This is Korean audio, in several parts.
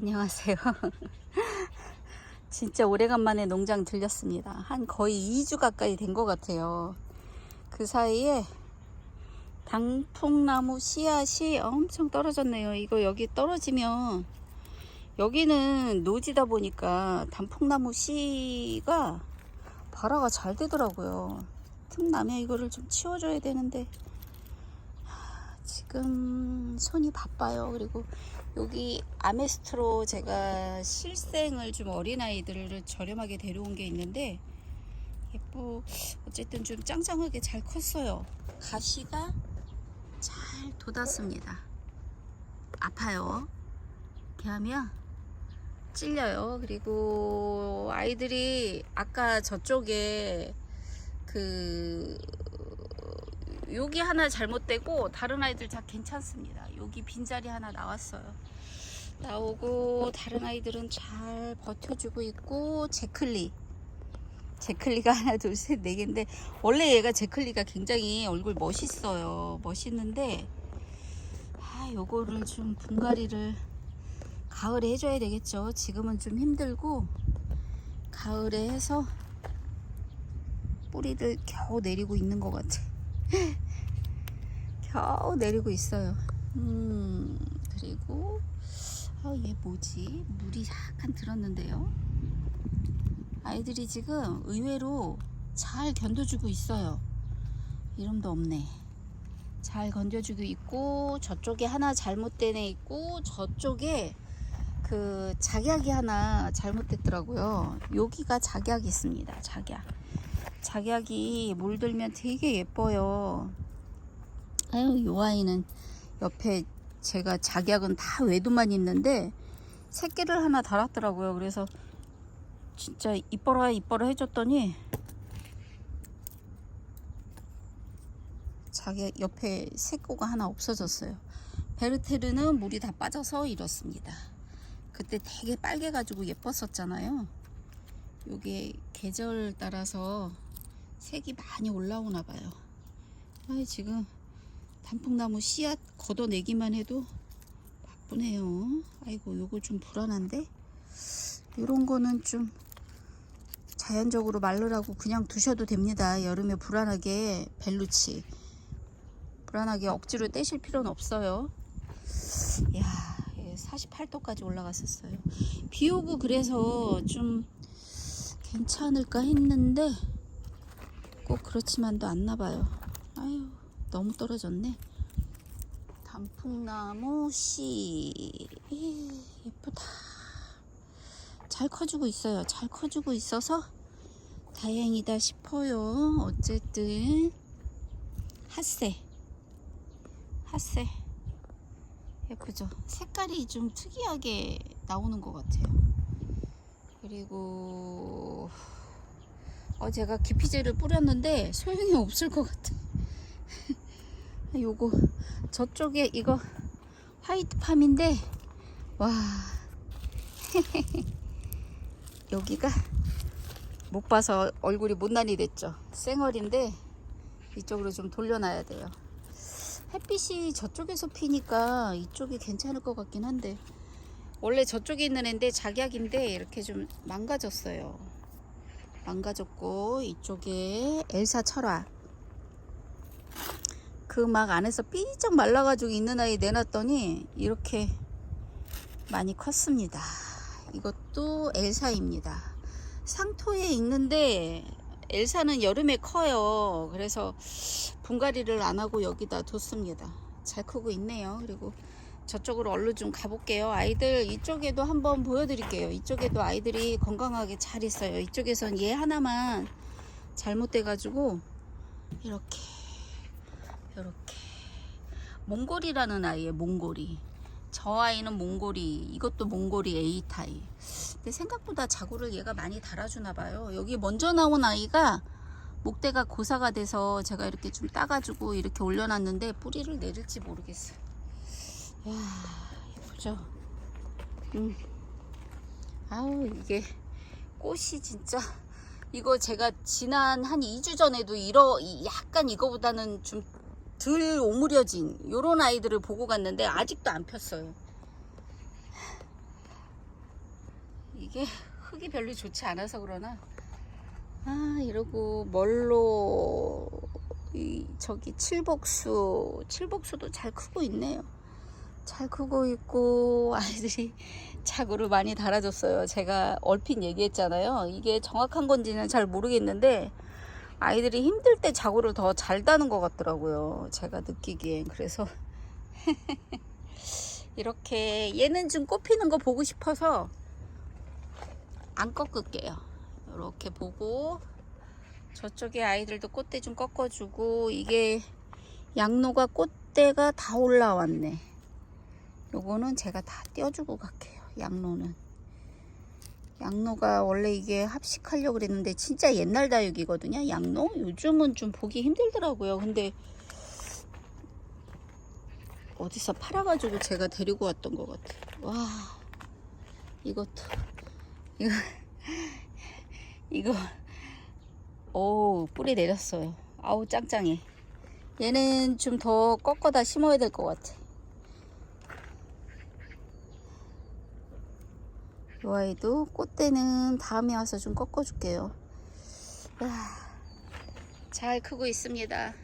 안녕하세요. 진짜 오래간만에 농장 들렸습니다. 한 거의 2주 가까이 된 것 같아요. 그 사이에 당풍나무 씨앗이 엄청 떨어졌네요. 이거 여기 떨어지면 여기는 노지다 보니까 단풍나무 씨가 발화가 잘 되더라고요. 틈나면 이거를 좀 치워줘야 되는데 하, 지금 손이 바빠요. 그리고 여기 아메스트로 제가 실생을 좀 어린아이들을 저렴하게 데려온 게 있는데 예쁘 어쨌든 좀 짱짱하게 잘 컸어요. 가시가 잘 돋았습니다. 아파요. 이렇게 하면 찔려요. 그리고 아이들이 아까 저쪽에 그 여기 하나 잘못되고 다른 아이들 다 괜찮습니다. 여기 빈자리 하나 나왔어요. 나오고 다른 아이들은 잘 버텨주고 있고 제클리 제클리가 하나 둘셋네 개인데 원래 얘가 제클리가 굉장히 얼굴 멋있어요. 멋있는데 아 요거를 좀 분갈이를 가을에 해줘야 되겠죠. 지금은 좀 힘들고 가을에 해서 뿌리를 겨우 내리고 있는 것 같아. 겨우 내리고 있어요. 음 그리고 아 얘 뭐지? 물이 약간 들었는데요. 아이들이 지금 의외로 잘 견뎌주고 있어요. 이름도 없네. 잘 건져주고 있고 저쪽에 하나 잘못된 애 있고 저쪽에 그 작약이 하나 잘못됐더라고요. 여기가 작약이 있습니다. 작약. 작약이 물들면 되게 예뻐요. 아유, 요 아이는 옆에 제가 작약은 다 외도만 있는데 새끼를 하나 달았더라고요. 그래서 진짜 이뻐라 이뻐라 해줬더니 자기 옆에 새꼬가 하나 없어졌어요. 베르테르는 물이 다 빠져서 이렇습니다. 그때 되게 빨개가지고 예뻤었잖아요. 요게 계절 따라서 색이 많이 올라오나 봐요. 아 지금 단풍나무 씨앗 걷어내기만 해도 바쁘네요. 아이고 요거 좀 불안한데 요런 거는 좀 자연적으로 말르라고 그냥 두셔도 됩니다. 여름에 불안하게 벨루치 불안하게 억지로 떼실 필요는 없어요. 야, 48도까지 올라갔었어요. 비 오고 그래서 좀 괜찮을까 했는데 꼭 그렇지만도 않나 봐요. 아유, 너무 떨어졌네. 단풍나무 씨 예쁘다. 잘 커주고 있어요. 잘 커주고 있어서 다행이다 싶어요. 어쨌든 핫세 핫세 예쁘죠? 색깔이 좀 특이하게 나오는 것 같아요. 그리고 어 제가 기피제를 뿌렸는데 소용이 없을 것 같아. 요거 저쪽에 이거 화이트 팜인데 와 여기가 못 봐서 얼굴이 못난이 됐죠. 쌩얼인데 이쪽으로 좀 돌려놔야 돼요. 햇빛이 저쪽에서 피니까 이쪽이 괜찮을 것 같긴 한데 원래 저쪽에 있는 애인데 작약인데 이렇게 좀 망가졌어요. 망가졌고 이쪽에 엘사 철화 그 막 안에서 삐쩍 말라가지고 있는 아이 내놨더니 이렇게 많이 컸습니다. 이것도 엘사입니다. 상토에 있는데 엘사는 여름에 커요. 그래서 분갈이를 안 하고 여기다 뒀습니다. 잘 크고 있네요. 그리고 저쪽으로 얼른 좀 가볼게요. 아이들 이쪽에도 한번 보여드릴게요. 이쪽에도 아이들이 건강하게 잘 있어요. 이쪽에선 얘 하나만 잘못돼가지고 이렇게 이렇게 몽골이라는 아이예요. 몽골이. 저 아이는 몽골이, 이것도 몽골이 A 타입. 근데 생각보다 자구를 얘가 많이 달아주나 봐요. 여기 먼저 나온 아이가 목대가 고사가 돼서 제가 이렇게 좀 따가지고 이렇게 올려놨는데 뿌리를 내릴지 모르겠어요. 이야, 예쁘죠? 음. 아우, 이게 꽃이 진짜. 이거 제가 지난 한 2주 전에도 이러, 이- 약간 이거보다는 좀 덜 오므려진 요런 아이들을 보고 갔는데 아직도 안 폈어요. 이게 흙이 별로 좋지 않아서 그러나 아 이러고 멀로 이 저기 칠복수 칠복수도 잘 크고 있네요 잘 크고 있고 아이들이 자구를 많이 달아줬어요 제가 얼핏 얘기했잖아요 이게 정확한 건지는 잘 모르겠는데 아이들이 힘들 때 자구를 더잘 다는 것 같더라고요 제가 느끼기엔 그래서 이렇게 얘는 좀 꽃피는 거 보고 싶어서 안 꺾을게요. 이렇게 보고 저쪽에 아이들도 꽃대 좀 꺾어주고 이게 양로가 꽃대가 다 올라왔네. 요거는 제가 다 떼어주고 갈게요. 양로는. 양로가 원래 이게 합식하려고 그랬는데 진짜 옛날 다육이거든요. 양로. 요즘은 좀 보기 힘들더라고요. 근데 어디서 팔아가지고 제가 데리고 왔던 것 같아요. 와, 이것도, 이거, 이거, 오, 뿌리 내렸어요. 아우, 짱짱해. 얘는 좀 더 꺾어다 심어야 될 것 같아. 이 아이도 꽃대는 다음에 와서 좀 꺾어줄게요. 와, 잘 크고 있습니다.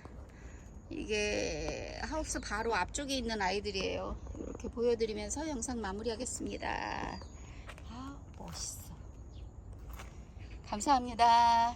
이게 하우스 바로 앞쪽에 있는 아이들이에요. 이렇게 보여드리면서 영상 마무리하겠습니다. 아, 멋있어. 감사합니다.